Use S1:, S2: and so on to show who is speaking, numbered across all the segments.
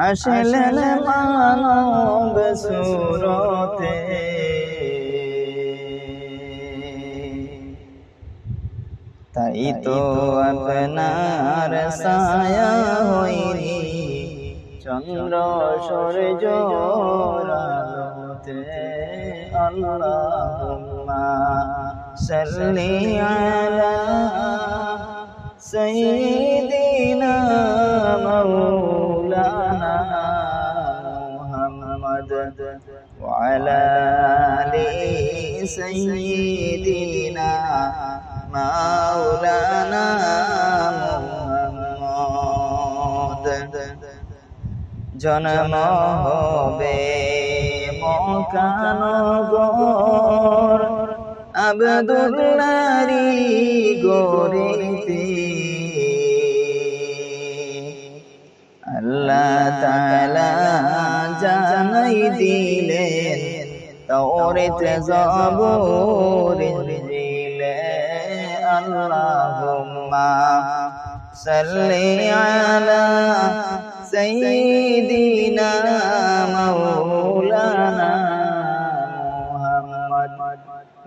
S1: আসলেন তাই তো আপনার সায়া হইনি চন্দ্র সূর্য আল্লাহুম্মা সাল্লি আলা সাইয়্যিদিনা মাওলানা মুহাম্মদ وعلى آل سيدنا مولانا محمد জন্ম হবে মকানগর আবদুল্লারি গরিতে আল্লাহ জানাই দিলেন তোরে জবরে দিলে আল্লাহুম্মা সাল্লি আলা সাইয়্যিদিনা মাওলানা মুহাম্মদ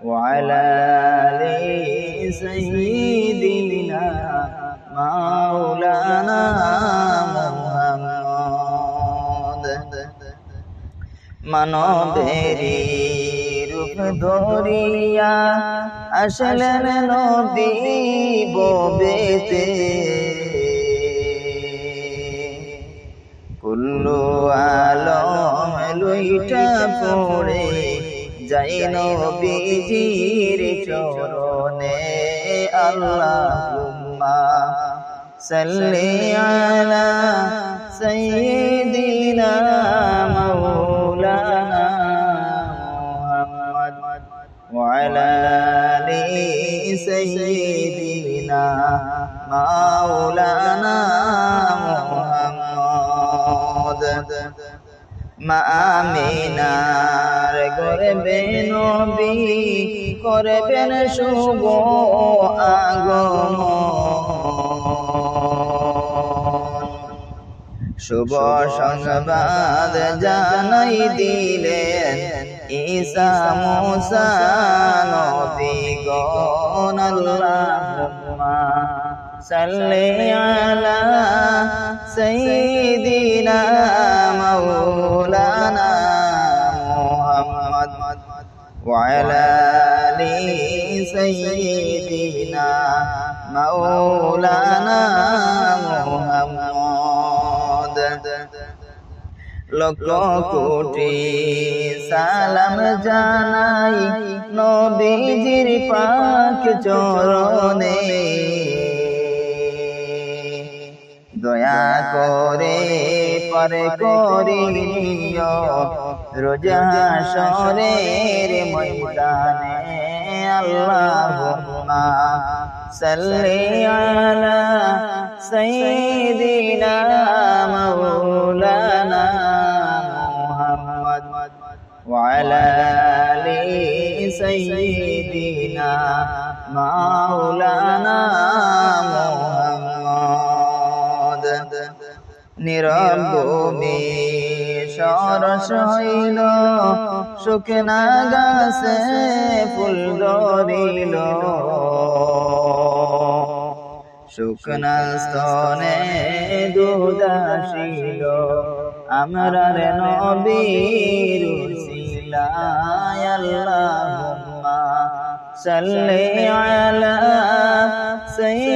S1: ওয়া আলা মা মানবেরি রূপ ধরিয়া আসলেন নবী ববেতে। কুল্লু আলম লইটা পড়ে যাই নবীজির চরণে আল্লাহুম্মা সাল্লি আলা সাইয়্যিদিনা مولانا محمد মা আমিনার গর্বে নবী করবেন শুভ আগমন শুভ সংবাদ জানাই দিলেন ঈসা মুসা নবী গণ আল্লাহুম্মা সাল্লি আলা সাইয়্যিদিনা মাওলানা মুহাম্মদ وعلى آل سيدنا مولانا محمد লক্ষ কোটি সালাম জানাই নবীজির পাক চরণে পর করিও। রোজা শরের ময়দানে আল্লাহুম্মা সাল্লি আলা সাইয়্যিদিনা মাওলানা মুহাম্মদ ওয়া আলা আলি সাইয়্যিদিনা মাওলানা নিরভূমি সরস হইল শুকনা গাছে ফুল ধরিল। শুকনা স্তনে দুধ আসিল আমরার নবীর আল্লাহুম্মা সাল্লি আলা সাইয়্যিদিনা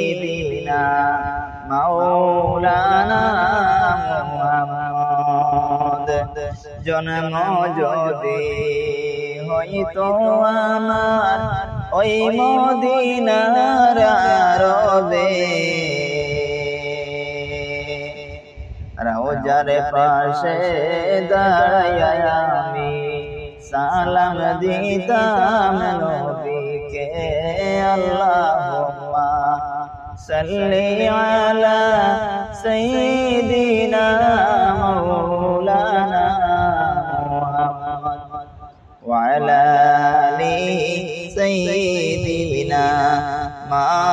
S1: سيدنا مولانا মুহাম্মদ জন্ম যদি হইতো আমার ওই মদিনার আরবে রওজার পাশে দাঁড়ায় আমি সালাম দিতাম নবীকে আল্লাহুম্মা صل على سيدنا مولانا محمد وعلى آل سيدنا مولانا